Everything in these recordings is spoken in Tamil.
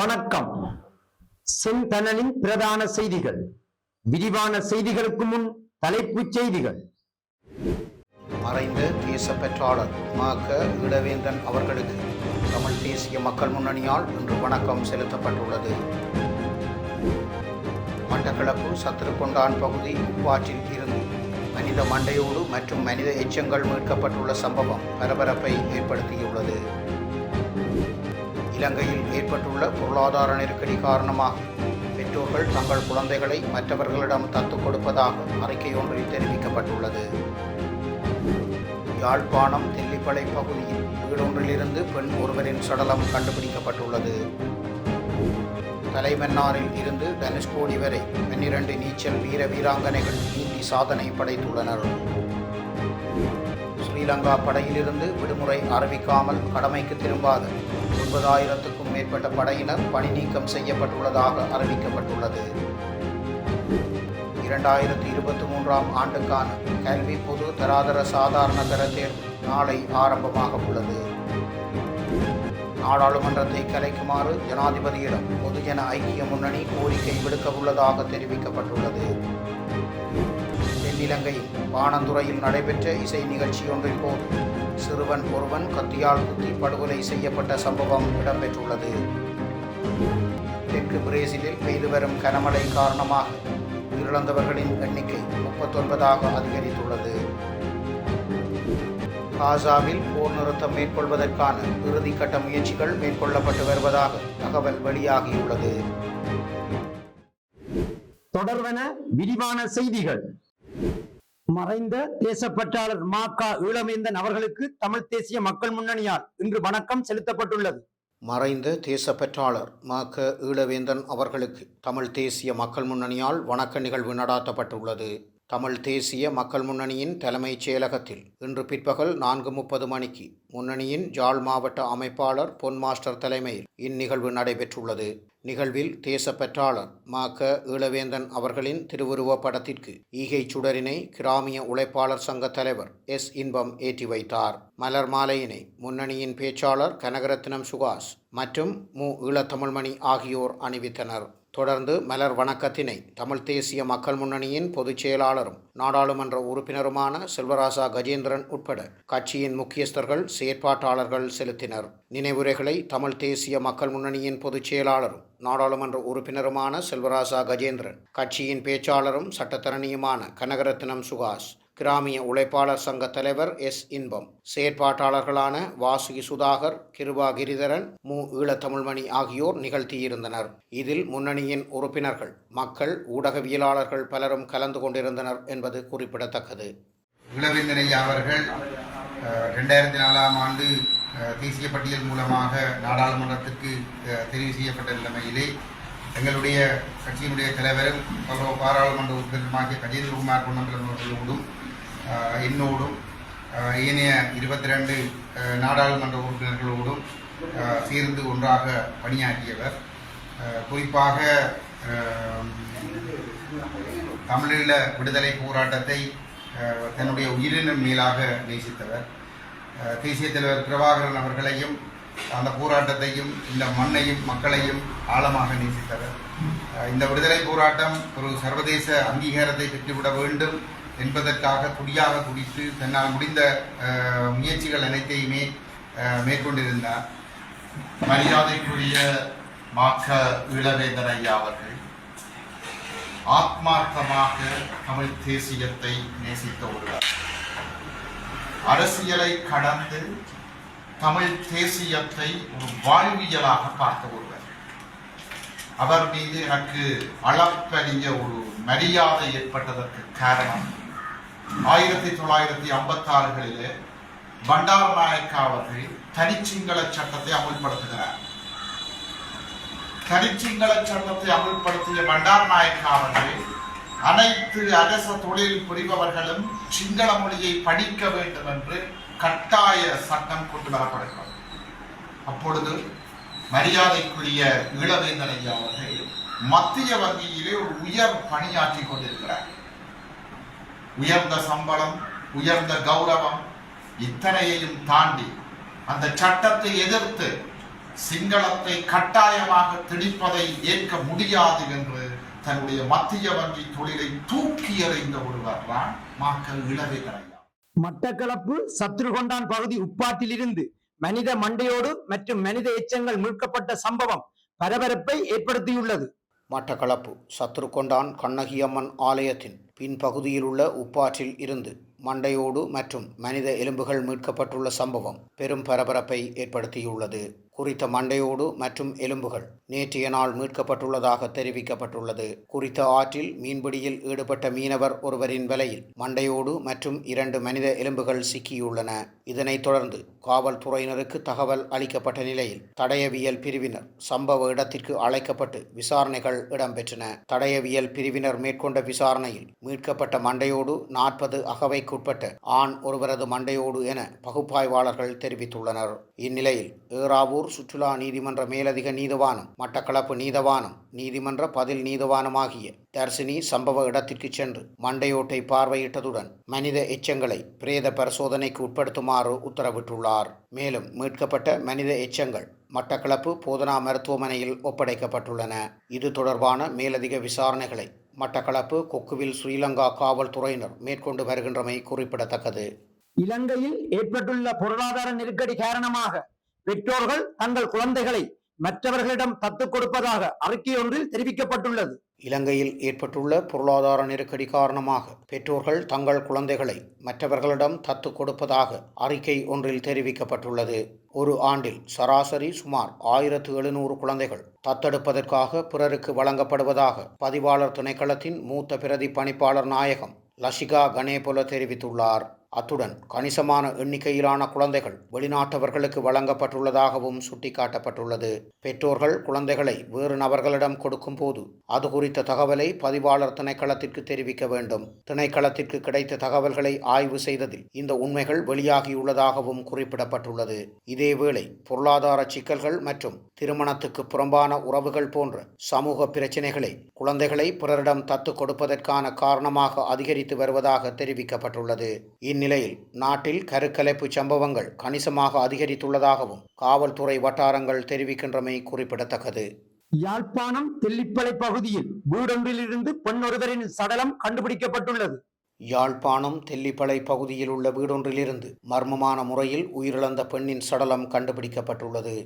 வணக்கம். செந்தனலின் பிரதான செய்திகள். விரிவான செய்திகளுக்கு முன் தலைப்புச் செய்திகள். மறைந்த தேச பெற்றாளர் மாக்க இடவேந்தன் அவர்களுக்கு தமிழ் தேசிய மக்கள் முன்னணியால் இன்று வணக்கம் செலுத்தப்பட்டுள்ளது. மட்டக்களப்பு சத்திருக்கொண்டான் பகுதி உப்பாற்றில் இருந்து மனித மண்டையோடு மற்றும் மனித எச்சங்கள் மீட்கப்பட்டுள்ள சம்பவம் பரபரப்பை ஏற்படுத்தியுள்ளது. இலங்கையில் ஏற்பட்டுள்ள பொருளாதார நெருக்கடி காரணமாக பெற்றோர்கள் தங்கள் குழந்தைகளை மற்றவர்களிடம் தத்துக் கொடுப்பதாக அறிக்கையொன்றில் தெரிவிக்கப்பட்டுள்ளது. யாழ்ப்பாணம் தெல்லிப்பளை பகுதியில் வீடொன்றிலிருந்து பெண் ஒருவரின் சடலம் கண்டுபிடிக்கப்பட்டுள்ளது. தலைமன்னாரில் இருந்து தனுஷ்கோடி வரை பன்னிரண்டு நீச்சல் வீர வீராங்கனைகள் நீந்தி சாதனை படைத்துள்ளனர். ஸ்ரீலங்கா படையிலிருந்து விடுமுறை அறிவிக்காமல் கடமைக்கு திரும்பாத ஒன்பதாயிரத்துக்கும் மேற்பட்ட படையினர் பணி நீக்கம் செய்யப்பட்டுள்ளதாக அறிவிக்கப்பட்டுள்ளது. இரண்டாயிரத்தி இருபத்தி மூன்றாம் ஆண்டுக்கான கல்வி பொது தராதர சாதாரண தர தேர்வு நாளை ஆரம்பமாக உள்ளது. நாடாளுமன்றத்தை கலைக்குமாறு ஜனாதிபதியிடம் பொதுஜன ஐக்கிய முன்னணி கோரிக்கை விடுக்க உள்ளதாக தெரிவிக்கப்பட்டுள்ளது. தென்னிலங்கை வானந்துறையில் நடைபெற்ற இசை நிகழ்ச்சியொன்றின் போது சிறுவன் ஒருவன் கத்தியால் குத்தி படுகொலை செய்யப்பட்ட சம்பவம் இடம்பெற்றுள்ளது. தெற்கு பிரேசிலில் பெய்து வரும் கனமழை காரணமாக உயிரிழந்தவர்களின் எண்ணிக்கை முப்பத்தொன்பதாக அதிகரித்துள்ளது. காசாவில் போர் நிறுத்தம் மேற்கொள்வதற்கான இறுதிக்கட்ட முயற்சிகள் மேற்கொள்ளப்பட்டு வருவதாக தகவல் வெளியாகியுள்ளது. தொடர்வன விரிவான செய்திகள். மறைந்த தேசப்பற்றாளர் மா க. ஈழவேந்தன் அவர்களுக்கு தமிழ் தேசிய மக்கள் முன்னணியால் இன்று வணக்கம் செலுத்தப்பட்டுள்ளது. மறைந்த தேசப்பற்றாளர் க. ஈழவேந்தன் அவர்களுக்கு தமிழ் தேசிய மக்கள் முன்னணியால் வணக்க நிகழ்வு நடாத்தப்பட்டுள்ளது. தமிழ் தேசிய மக்கள் முன்னணியின் தலைமைச் செயலகத்தில் இன்று பிற்பகல் நான்கு முப்பது மணிக்கு முன்னணியின் ஜாழ் மாவட்ட அமைப்பாளர் பொன் மாஸ்டர் தலைமையில் இந்நிகழ்வு நடைபெற்றுள்ளது. நிகழ்வில் தேசப்பற்றாளர் மாக்க ஈழவேந்தன் அவர்களின் திருவுருவப் படத்திற்கு ஈகை சுடரினை கிராமிய உழைப்பாளர் சங்க தலைவர் எஸ். இன்பம் ஏற்றி வைத்தார். மலர் மாலையினை முன்னணியின் பேச்சாளர் கனகரத்னம் சுகாஸ் மற்றும் மு. ஈழத்தமிழ்மணி ஆகியோர் அணிவித்தனர். தொடர்ந்து மலர் வணக்கத்தினை தமிழ் தேசிய மக்கள் முன்னணியின் பொதுச் செயலாளரும் நாடாளுமன்ற உறுப்பினருமான செல்வராசா கஜேந்திரன் உட்பட கட்சியின் முக்கியஸ்தர்கள் செயற்பாட்டாளர்கள் செலுத்தினர். நினைவுரைகளை தமிழ் தேசிய மக்கள் முன்னணியின் பொதுச் செயலாளரும் நாடாளுமன்ற உறுப்பினருமான செல்வராசா கஜேந்திரன் கட்சியின் பேச்சாளரும் சட்டத்தரணியுமான கனகரத்னம் சுகாஷ் கிராமிய உழைப்பாளர் சங்க தலைவர் எஸ். இன்பம். செயற்பாட்டாளர்களான வாசுகி சுதாகர் கிருபா கிரிதரன் மு. ஈழத்தமிழ்மணி ஆகியோர் நிகழ்த்தியிருந்தனர். இதில் முன்னணியின் உறுப்பினர்கள் மக்கள் ஊடகவியலாளர்கள் பலரும் கலந்து கொண்டிருந்தனர் என்பது குறிப்பிடத்தக்கது. இளவேந்தனையா அவர்கள் ரெண்டாயிரத்தி நாலாம் ஆண்டு தேசிய பட்டியல் மூலமாக நாடாளுமன்றத்திற்கு தெரிவு செய்யப்பட்ட நிலைமையிலே எங்களுடைய கட்சியினுடைய தலைவரும் பாராளுமன்ற உறுப்பினருமாகிய கஜேந்திரகுமார் பொன்னம்பலம் அவர்களோடும் என்னோடும் ஏனைய இருபத்தி ரெண்டு நாடாளுமன்ற உறுப்பினர்களோடும் சேர்ந்து ஒன்றாக பணியாற்றியவர். குறிப்பாக தமிழீழ விடுதலை போராட்டத்தை தன்னுடைய உயிரினும் மேலாக நேசித்தவர். தேசிய தலைவர் பிரபாகரன் அவர்களையும் அந்த போராட்டத்தையும் இந்த மண்ணையும் மக்களையும் ஆழமாக நேசித்தவர். இந்த விடுதலை போராட்டம் ஒரு சர்வதேச அங்கீகாரத்தை பெற்றுவிட வேண்டும். என்பதற்காக துடியாக துடித்து தன்னால் முடிந்த முயற்சிகள் அனைத்தையுமே மேற்கொண்டிருந்தார். மரியாதைக்குரிய மாக்க இளவேந்தன் ஐயா அவர்கள் ஆத்மார்த்தமாக தமிழ் தேசியத்தை நேசித்த ஒருவர். அரசியலை கடந்து தமிழ் தேசியத்தை ஒரு வாழ்வியலாக பார்த்த ஒருவர். அவர் மீது எனக்கு அளப்பறிய ஒரு மரியாதை ஏற்பட்டதற்கு காரணம் ஆயிரத்தி தொள்ளாயிரத்தி ஐம்பத்தி ஆறுகளிலே பண்டார் நாயக்கா அவர்கள் தனிச்சிங்கள சட்டத்தை அமுல்படுத்துகிறார். தனிச்சிங்கள சட்டத்தை அமுல்படுத்திய பண்டார் நாயக்கா அவர்கள் அனைத்து அரச தொழில் புரிபவர்களும் சிங்கள மொழியை படிக்க வேண்டும் என்று கட்டாய சட்டம் கொண்டு வரப்படுகிறது. அப்பொழுது மரியாதைக்குரிய இளவேந்தனையா அவர்கள் மத்திய வங்கியிலே ஒரு உயர் பணியாற்றி கொண்டிருக்கிறார். உயர்ந்த சம்பளம் உயர்ந்த கௌரவம் இத்தனையையும் தாண்டி அந்த சட்டத்தை எதிர்த்து சிங்களத்தை கட்டாயமாக திணிப்பதை ஏற்க முடியாது என்று தன்னுடைய மத்திய வங்கி தொழிலை தூக்கி எறிந்த ஒருவர் தான் மாக்கள் இளவேகரையா மட்டக்களப்பு சத்ருகொண்டான் பகுதி உப்பாட்டிலிருந்து மனித மண்டையோடு மற்றும் மனித எச்சங்கள் மீட்கப்பட்ட சம்பவம் பரபரப்பை ஏற்படுத்தியுள்ளது. மட்டக்களப்பு. சத்ருக்கொண்டான் கண்ணகியம்மன் ஆலயத்தின் பின்பகுதியில் உள்ள உப்பாற்றில் இருந்து மண்டையோடு மற்றும் மனித எலும்புகள் மீட்கப்பட்டுள்ள சம்பவம் பெரும் பரபரப்பை ஏற்படுத்தியுள்ளது. குறித்த மண்டையோடு மற்றும் எலும்புகள் நேற்றைய நாள் மீட்கப்பட்டுள்ளதாக தெரிவிக்கப்பட்டுள்ளது. குறித்த ஆற்றில் மீன்பிடியில் ஈடுபட்ட மீனவர் ஒருவரின் வலையில் மண்டையோடு மற்றும் இரண்டு மனித எலும்புகள் சிக்கியுள்ளன. இதனைத் தொடர்ந்து காவல்துறையினருக்கு தகவல் அளிக்கப்பட்ட நிலையில் தடயவியல் பிரிவினர் சம்பவ இடத்திற்கு அழைக்கப்பட்டு விசாரணைகள் இடம்பெற்றன. தடயவியல் பிரிவினர் மேற்கொண்ட விசாரணையில் மீட்கப்பட்ட மண்டையோடு நாற்பது அகவைக்குட்பட்ட ஆண் ஒருவரது மண்டையோடு என பகுப்பாய்வாளர்கள் தெரிவித்துள்ளனர். இந்நிலையில் ஏறாவூர் சுற்றுலா நீதிமன்ற மேலதிக நீதவானம் மட்டக்களப்பு நீதவானம் நீதிமன்ற பதில் நீதவானம் ஆகிய தர்சினி சம்பவ இடத்திற்கு சென்று மண்டையோட்டை பார்வையிட்டதுடன் மனித எச்சங்களை பிரேத பரிசோதனைக்கு உட்படுத்துமாறு உத்தரவிட்டுள்ளார். மேலும் மீட்கப்பட்ட மனித எச்சங்கள் மட்டக்களப்பு போதனா மருத்துவமனையில் ஒப்படைக்கப்பட்டுள்ளன. இது தொடர்பான மேலதிக விசாரணைகளை மட்டக்களப்பு கொக்குவில் ஸ்ரீலங்கா காவல்துறையினர் மேற்கொண்டு வருகின்றமை குறிப்பிடத்தக்கது. இலங்கையில் ஏற்பட்டுள்ள பொருளாதார நெருக்கடி காரணமாக பெற்றோர்கள் தங்கள் குழந்தைகளை மற்றவர்களிடம் தத்துக் கொடுப்பதாக அறிக்கை ஒன்றில் தெரிவிக்கப்பட்டுள்ளது. இலங்கையில் ஏற்பட்டுள்ள பொருளாதார நெருக்கடி காரணமாக பெற்றோர்கள் தங்கள் குழந்தைகளை மற்றவர்களிடம் தத்து கொடுப்பதாக அறிக்கை ஒன்றில் தெரிவிக்கப்பட்டுள்ளது. ஒரு ஆண்டில் சராசரி சுமார் ஆயிரத்து எழுநூறு குழந்தைகள் தத்தெடுப்பதற்காக பிறருக்கு வழங்கப்படுவதாக பதிவாளர் திணைக்களத்தின் மூத்த பிரதி பணிப்பாளர் நாயகம் லஷிகா கணேபுல தெரிவித்துள்ளார். அத்துடன் கணிசமான எண்ணிக்கையிலான குழந்தைகள் வெளிநாட்டவர்களுக்கு வழங்கப்பட்டுள்ளதாகவும் சுட்டிக்காட்டப்பட்டுள்ளது. பெற்றோர்கள் குழந்தைகளை வேறு நபர்களிடம் கொடுக்கும் போது அது குறித்த தகவலை பதிவாளர் திணைக்களத்திற்கு தெரிவிக்க வேண்டும். திணைக்களத்திற்கு கிடைத்த தகவல்களை ஆய்வு செய்ததில் இந்த உண்மைகள் வெளியாகியுள்ளதாகவும் குறிப்பிடப்பட்டுள்ளது. இதேவேளை பொருளாதார சிக்கல்கள் மற்றும் திருமணத்துக்கு புறம்பான உறவுகள் போன்ற சமூக பிரச்சினைகளை குழந்தைகளை பிறரிடம் தத்து கொடுப்பதற்கான காரணமாக அதிகரித்து வருவதாக தெரிவிக்கப்பட்டுள்ளது. இந்நிலையில் நாட்டில் கருக்கலைப்பு சம்பவங்கள் கணிசமாக அதிகரித்துள்ளதாகவும் காவல்துறை வட்டாரங்கள் தெரிவிக்கின்றமை குறிப்பிடத்தக்கது. யாழ்ப்பாணம் தெல்லிப்பளை பகுதியில் வீடொன்றிலிருந்து பெண் ஒருவரின் சடலம் கண்டுபிடிக்கப்பட்டுள்ளது. யாழ்ப்பாணம் தெல்லிப்பளை பகுதியில் உள்ள வீடொன்றிலிருந்து மர்மமான முறையில் உயிரிழந்த பெண்ணின் சடலம் கண்டுபிடிக்கப்பட்டுள்ளது.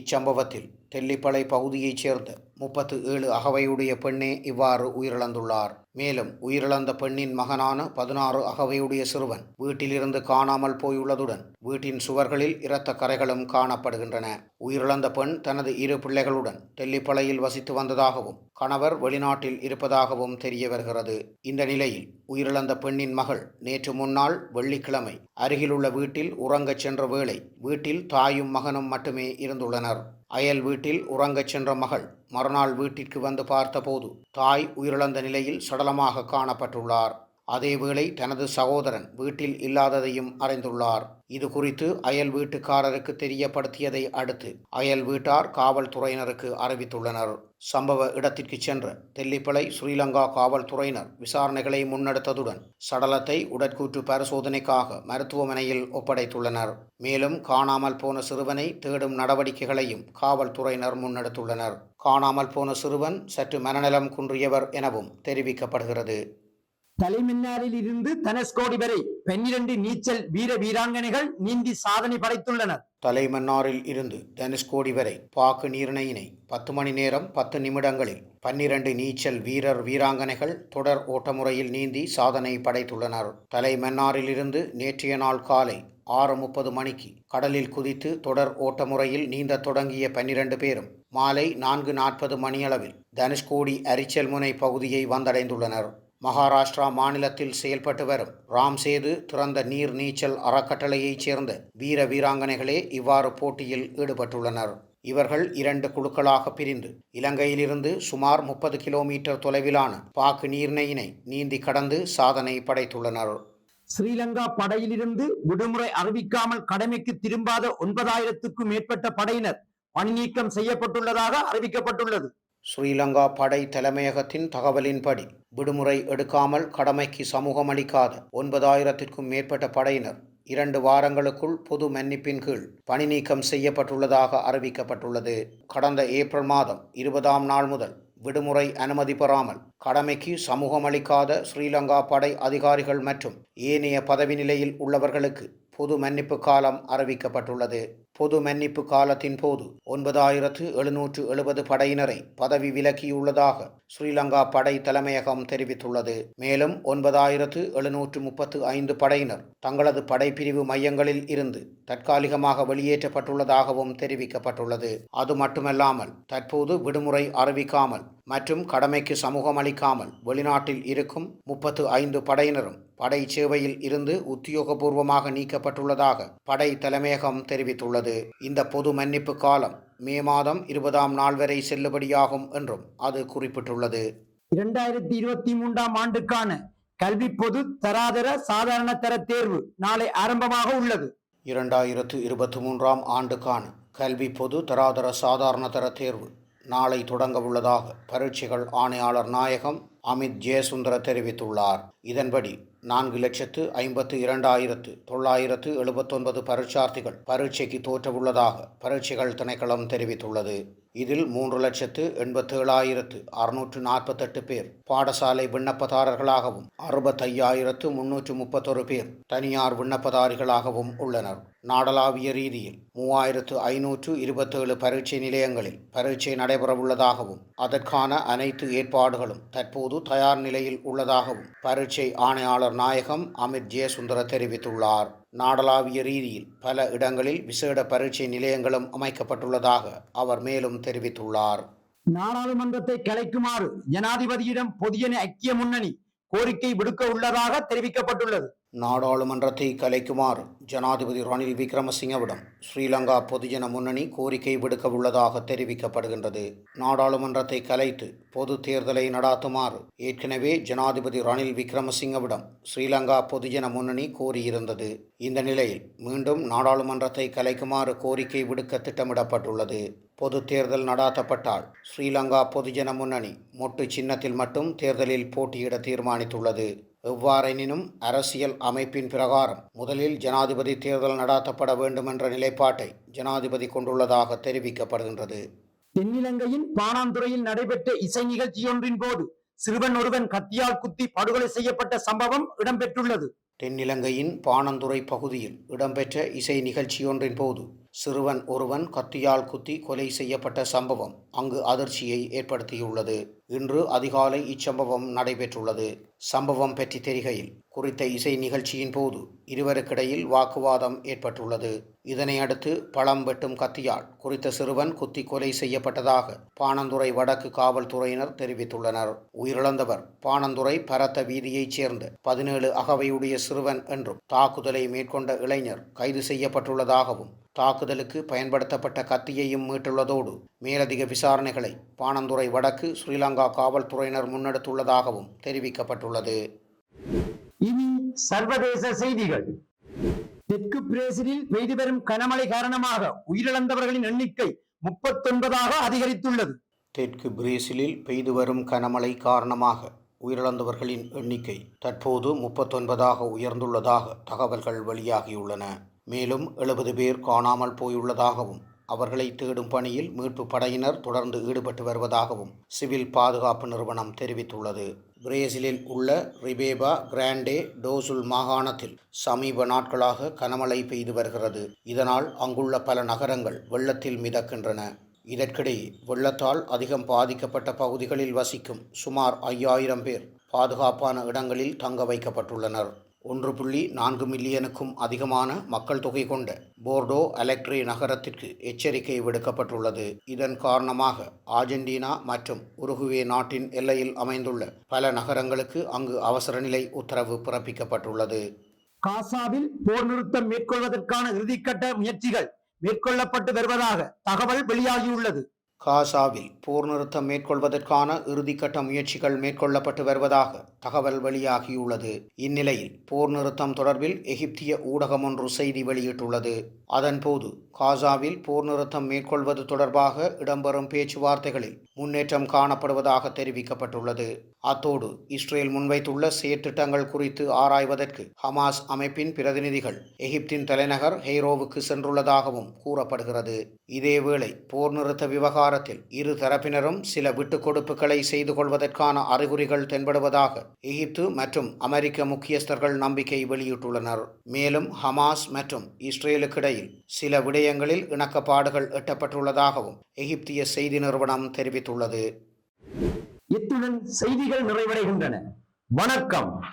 இச்சம்பவத்தில் தெல்லிப்பளை பகுதியைச் சேர்ந்த முப்பத்து ஏழு அகவையுடைய பெண்ணே இவ்வாறு உயிரிழந்துள்ளார். மேலும் உயிரிழந்த பெண்ணின் மகனான பதினாறு அகவையுடைய சிறுவன் வீட்டிலிருந்து காணாமல் போயுள்ளதுடன் வீட்டின் சுவர்களில் இரத்த கரைகளும் காணப்படுகின்றன. உயிரிழந்த பெண் தனது இரு பிள்ளைகளுடன் தெல்லிப்பளையில் வசித்து வந்ததாகவும் கணவர் வெளிநாட்டில் இருப்பதாகவும் தெரிய வருகிறது. இந்த நிலையில் உயிரிழந்த பெண்ணின் மகள் நேற்று முன்னாள் வெள்ளிக்கிழமை அருகிலுள்ள வீட்டில் உறங்கச் சென்ற வேளை வீட்டில் தாயும் மகனும் மட்டுமே இருந்துள்ளனர். அயல் வீட்டில் உறங்கச் சென்ற மகள் மறுநாள் வீட்டிற்கு வந்து பார்த்தபோது தாய் உயிரிழந்த நிலையில் சடலமாக காணப்பட்டுள்ளார். அதேவேளை தனது சகோதரன் வீட்டில் இல்லாததையும் அறிந்துள்ளார். இது குறித்து அயல் வீட்டுக்காரருக்கு தெரியப்படுத்தியதை அடுத்து அயல் வீட்டார் காவல்துறையினருக்கு அறிவித்துள்ளனர். சம்பவ இடத்திற்கு சென்ற தெல்லிப்பளை ஸ்ரீலங்கா காவல்துறையினர் விசாரணைகளை முன்னெடுத்ததுடன் சடலத்தை உடற்கூற்று பரிசோதனைக்காக மருத்துவமனையில் ஒப்படைத்துள்ளனர். மேலும் காணாமல் போன சிறுவனை தேடும் நடவடிக்கைகளையும் காவல்துறையினர் முன்னெடுத்துள்ளனர். காணாமல் போன சிறுவன் சற்று மனநலம் குன்றியவர் எனவும் தெரிவிக்கப்படுகிறது. தலைமின்னாரில் இருந்து தனுஷ்கோடி வரை பன்னிரண்டு நீச்சல் வீர வீராங்கனைகள் நீந்தி சாதனை படைத்துள்ளனர். தலைமன்னாரில் இருந்து தனுஷ்கோடி வரை பாக்கு நீர்ணையினை பத்து மணி நேரம் பத்து நிமிடங்களில் பன்னிரண்டு நீச்சல் வீரர் வீராங்கனைகள் தொடர் ஓட்டமுறையில் நீந்தி சாதனை படைத்துள்ளனர். தலைமன்னாரிலிருந்து நேற்றைய நாள் காலை ஆறு முப்பது மணிக்கு கடலில் குதித்து தொடர் ஓட்டமுறையில் நீந்த தொடங்கிய பன்னிரண்டு பேரும் மாலை நான்கு நாற்பது மணியளவில் தனுஷ்கோடி அரிச்சல் முனை பகுதியை வந்தடைந்துள்ளனர். மகாராஷ்டிரா மாநிலத்தில் செயல்பட்டு வரும் ராம்சேது திறந்த நீர் நீச்சல் அறக்கட்டளையைச் சேர்ந்த வீர வீராங்கனைகளே இவ்வாறு போட்டியில் ஈடுபட்டுள்ளனர். இவர்கள் இரண்டு குழுக்களாக பிரிந்து இலங்கையிலிருந்து சுமார் முப்பது கிலோமீட்டர் தொலைவிலான பாக்கு நீர்ணையினை நீந்தி கடந்து சாதனை படைத்துள்ளனர். ஸ்ரீலங்கா படையிலிருந்து விடுமுறை அறிவிக்காமல் கடமைக்கு திரும்பாத ஒன்பதாயிரத்துக்கும் மேற்பட்ட படையினர் பணி நீக்கம் செய்யப்பட்டுள்ளதாக அறிவிக்கப்பட்டுள்ளது. ஸ்ரீலங்கா படை தலைமையகத்தின் தகவலின்படி விடுமுறை எடுக்காமல் கடமைக்கு சமூகம் அளிக்காத ஒன்பதாயிரத்திற்கும் மேற்பட்ட படையினர் இரண்டு வாரங்களுக்குள் பொது மன்னிப்பின் கீழ் பணி நீக்கம் செய்யப்பட்டுள்ளதாக அறிவிக்கப்பட்டுள்ளது. கடந்த ஏப்ரல் மாதம் இருபதாம் நாள் முதல் விடுமுறை அனுமதி பெறாமல் கடமைக்கு சமூகமளிக்காத ஸ்ரீலங்கா படை அதிகாரிகள் மற்றும் ஏனைய பதவி நிலையில் உள்ளவர்களுக்கு பொது மன்னிப்பு காலம் அறிவிக்கப்பட்டுள்ளது. பொது மன்னிப்பு காலத்தின் போது ஒன்பதாயிரத்து எழுநூற்று எழுபது படையினரை பதவி விலக்கியுள்ளதாக ஸ்ரீலங்கா படை தலைமையகம் தெரிவித்துள்ளது. மேலும் ஒன்பதாயிரத்து எழுநூற்று முப்பத்து ஐந்து படையினர் தங்களது படைப்பிரிவு மையங்களில் இருந்து தற்காலிகமாக வெளியேற்றப்பட்டுள்ளதாகவும் தெரிவிக்கப்பட்டுள்ளது. அது மட்டுமல்லாமல் தற்போது விடுமுறை அறிவிக்காமல் மற்றும் கடமைக்கு சமூகம் அளிக்காமல் வெளிநாட்டில் இருக்கும் முப்பத்து ஐந்து படையினரும் படை சேவையில் இருந்து உத்தியோகபூர்வமாக நீக்கப்பட்டுள்ளதாக படை தலைமையகம் தெரிவித்துள்ளது. இந்த பொது மன்னிப்பு காலம் மே மாதம் இருபதாம் நாள் வரை செல்லுபடியாகும் என்றும் அது குறிப்பிட்டுள்ளது. இரண்டாயிரத்தி இருபத்தி மூன்றாம் ஆண்டுக்கான கல்வி பொது தராதர சாதாரண தர தேர்வு நாளை ஆரம்பமாக உள்ளது. இரண்டாயிரத்து இருபத்தி மூன்றாம் ஆண்டுக்கான கல்வி பொது தராதர சாதாரண தர தேர்வு நாளை தொடங்க உள்ளதாக பரீட்சைகள் ஆணையாளர் நாயகம் அமித் ஜெயசுந்தர தெரிவித்துள்ளார். இதன்படி நான்கு லட்சத்து ஐம்பத்து இரண்டாயிரத்து தொள்ளாயிரத்து எழுபத்தொன்பது பரீட்சார்த்திகள் பரீட்சைக்கு தோற்றவுள்ளதாக பரீட்சைகள் திணைக்களம் தெரிவித்துள்ளது. இதில் மூன்று லட்சத்து எண்பத்தேழாயிரத்து அறுநூற்று நாற்பத்தெட்டு பேர் பாடசாலை விண்ணப்பதாரர்களாகவும் அறுபத்தையாயிரத்து முன்னூற்று முப்பத்தொரு பேர் தனியார் விண்ணப்பதாரிகளாகவும் உள்ளனர். நாடளாவிய ரீதியில் மூவாயிரத்து ஐநூற்று இருபத்தேழு பரீட்சை நிலையங்களில் பரீட்சை நடைபெறவுள்ளதாகவும் அதற்கான அனைத்து ஏற்பாடுகளும் தற்போது தயார் நிலையில் உள்ளதாகவும் பரீட்சை ஆணையாளர் நாயகம் அமித் ஜெயசுந்தர தெரிவித்துள்ளார். நாடளாவிய ரீதியில் பல இடங்களில் விசேட பரீட்சை நிலையங்களும் அமைக்கப்பட்டுள்ளதாக அவர் மேலும் தெரிவித்துள்ளார். நாடாளுமன்றத்தை கலைக்குமாறு ஜனாதிபதியிடம் பொதியன ஐக்கிய முன்னணி கோரிக்கை விடுக்க உள்ளதாக தெரிவிக்கப்பட்டுள்ளது. நாடாளுமன்றத்தை கலைக்குமாறு ஜனாதிபதி ரணில் விக்ரமசிங்கவிடம் ஸ்ரீலங்கா பொதுஜன முன்னணி கோரிக்கை விடுக்க உள்ளதாக தெரிவிக்கப்படுகின்றது. நாடாளுமன்றத்தை கலைத்து பொது தேர்தலை நடாத்துமாறு ஏற்கனவே ஜனாதிபதி ரணில் விக்ரமசிங்கவிடம் ஸ்ரீலங்கா பொதுஜன முன்னணி கோரியிருந்தது. இந்த நிலையில் மீண்டும் நாடாளுமன்றத்தை கலைக்குமாறு கோரிக்கை விடுக்க திட்டமிடப்பட்டுள்ளது. பொது தேர்தல் நடாத்தப்பட்டால் ஸ்ரீலங்கா பொதுஜன முன்னணி மொட்டு சின்னத்தில் மட்டும் தேர்தலில் போட்டியிட தீர்மானித்துள்ளது. எவ்வாறெனினும் அரசியல் அமைப்பின் பிரகாரம் முதலில் ஜனாதிபதி தேர்தல் நடாத்தப்பட வேண்டும் என்ற நிலைப்பாட்டை ஜனாதிபதி கொண்டுள்ளதாக தெரிவிக்கப்படுகின்றது. தென்னிலங்கையின் பாணாந்துறையில் நடைபெற்ற இசை நிகழ்ச்சியொன்றின் போது சிறுவன் ஒருவன் கத்தியால் குத்தி படுகொலை செய்யப்பட்ட சம்பவம் இடம்பெற்றுள்ளது. தென்னிலங்கையின் பாணந்துறை பகுதியில் இடம்பெற்ற இசை நிகழ்ச்சியொன்றின் போது சிறுவன் ஒருவன் கத்தியால் குத்தி கொலை செய்யப்பட்ட சம்பவம் அங்கு அதிர்ச்சியை ஏற்படுத்தியுள்ளது. இன்று அதிகாலை இச்சம்பவம் நடைபெற்றுள்ளது. சம்பவம் பற்றி தெரிகையில் குறித்த இசை நிகழ்ச்சியின் போது இருவருக்கிடையில் வாக்குவாதம் ஏற்பட்டுள்ளது. இதனை அடுத்து பழம் வெட்டும் கத்தியால் குறித்த சிறுவன் குத்தி கொலை செய்யப்பட்டதாக பாணந்துறை வடக்கு காவல்துறையினர் தெரிவித்துள்ளனர். உயிரிழந்தவர் பாணந்துறை பரத்த வீதியைச் சேர்ந்த பதினேழு அகவையுடைய சிறுவன் என்றும் தாக்குதலை மேற்கொண்ட இளைஞர் கைது செய்யப்பட்டுள்ளதாகவும் தாக்குதலுக்கு பயன்படுத்தப்பட்ட கத்தியையும் மீட்டுள்ளதோடு மேலதிக விசாரணைகளை பாணந்துறை வடக்கு ஸ்ரீலங்கா காவல்துறையினர் முன்னெடுத்துள்ளதாகவும் தெரிவிக்கப்பட்டுள்ளது. இனி சர்வதேச செய்திகள். தெற்கு பிரேசிலில் பெய்து வரும் கனமழை காரணமாக உயிரிழந்தவர்களின் எண்ணிக்கை முப்பத்தொன்பதாக அதிகரித்துள்ளது. தெற்கு பிரேசிலில் பெய்து வரும் கனமழை காரணமாக உயிரிழந்தவர்களின் எண்ணிக்கை தற்போது முப்பத்தொன்பதாக உயர்ந்துள்ளதாக தகவல்கள் வெளியாகியுள்ளன. மேலும் எழுபது பேர் காணாமல் போயுள்ளதாகவும் அவர்களை தேடும் பணியில் மீட்பு படையினர் தொடர்ந்து ஈடுபட்டு வருவதாகவும் சிவில் பாதுகாப்பு நிறுவனம் தெரிவித்துள்ளது. பிரேசிலில் உள்ள ரிபேபா கிராண்டே டோசுல் மாகாணத்தில் சமீப நாட்களாக கனமழை பெய்து வருகிறது. இதனால் அங்குள்ள பல நகரங்கள் வெள்ளத்தில் மிதக்கின்றன. இதற்கிடையே வெள்ளத்தால் அதிகம் பாதிக்கப்பட்ட பகுதிகளில் வசிக்கும் சுமார் ஐயாயிரம் பேர் பாதுகாப்பான இடங்களில் தங்க வைக்கப்பட்டுள்ளனர். ஒன்று புள்ளி நான்கு மில்லியனுக்கும் அதிகமான மக்கள் தொகை கொண்ட போர்டோ அலெக்ட்ரி நகரத்திற்கு எச்சரிக்கை விடுக்கப்பட்டுள்ளது. இதன் காரணமாக ஆர்ஜென்டினா மற்றும் உருகுவே நாட்டின் எல்லையில் அமைந்துள்ள பல நகரங்களுக்கு அங்கு அவசர நிலை உத்தரவு பிறப்பிக்கப்பட்டுள்ளது. காசாவில் போர் நிறுத்தம் மேற்கொள்வதற்கான இறுதிக்கட்ட முயற்சிகள் மேற்கொள்ளப்பட்டு வருவதாக தகவல் வெளியாகியுள்ளது. காசாவில் போர் நிறுத்தம் மேற்கொள்வதற்கான இறுதிக்கட்ட முயற்சிகள் மேற்கொள்ளப்பட்டு வருவதாக தகவல் வெளியாகியுள்ளது. இந்நிலையில் போர் நிறுத்தம் தொடர்பில் எகிப்திய ஊடகம் ஒன்று செய்தி வெளியிட்டுள்ளது. அதன்போது காசாவில் போர் நிறுத்தம் மேற்கொள்வது தொடர்பாக இடம்பெறும் பேச்சுவார்த்தைகளில் முன்னேற்றம் காணப்படுவதாக தெரிவிக்கப்பட்டுள்ளது. அத்தோடு இஸ்ரேல் முன்வைத்துள்ள செயற்திட்டங்கள் குறித்து ஆராய்வதற்கு ஹமாஸ் அமைப்பின் பிரதிநிதிகள் எகிப்தின் தலைநகர் ஹெய்ரோவுக்கு சென்றுள்ளதாகவும் கூறப்படுகிறது. இதேவேளை போர் நிறுத்த விவகாரத்தில் இரு தரப்பினரும் சில விட்டுக் கொடுப்புகளை செய்து கொள்வதற்கான அறிகுறிகள் தென்படுவதாக எகிப்து மற்றும் அமெரிக்க முக்கியஸ்தர்கள் நம்பிக்கை வெளியிட்டுள்ளனர். மேலும் ஹமாஸ் மற்றும் இஸ்ரேலுக்கிடையில் சில விடயங்களில் இணக்கப்பாடுகள் எட்டப்பட்டுள்ளதாகவும் எகிப்திய செய்தி நிறுவனம் தெரிவித்துள்ளது இத்துடன் செய்திகள் நிறைவடைகின்றன. வணக்கம்.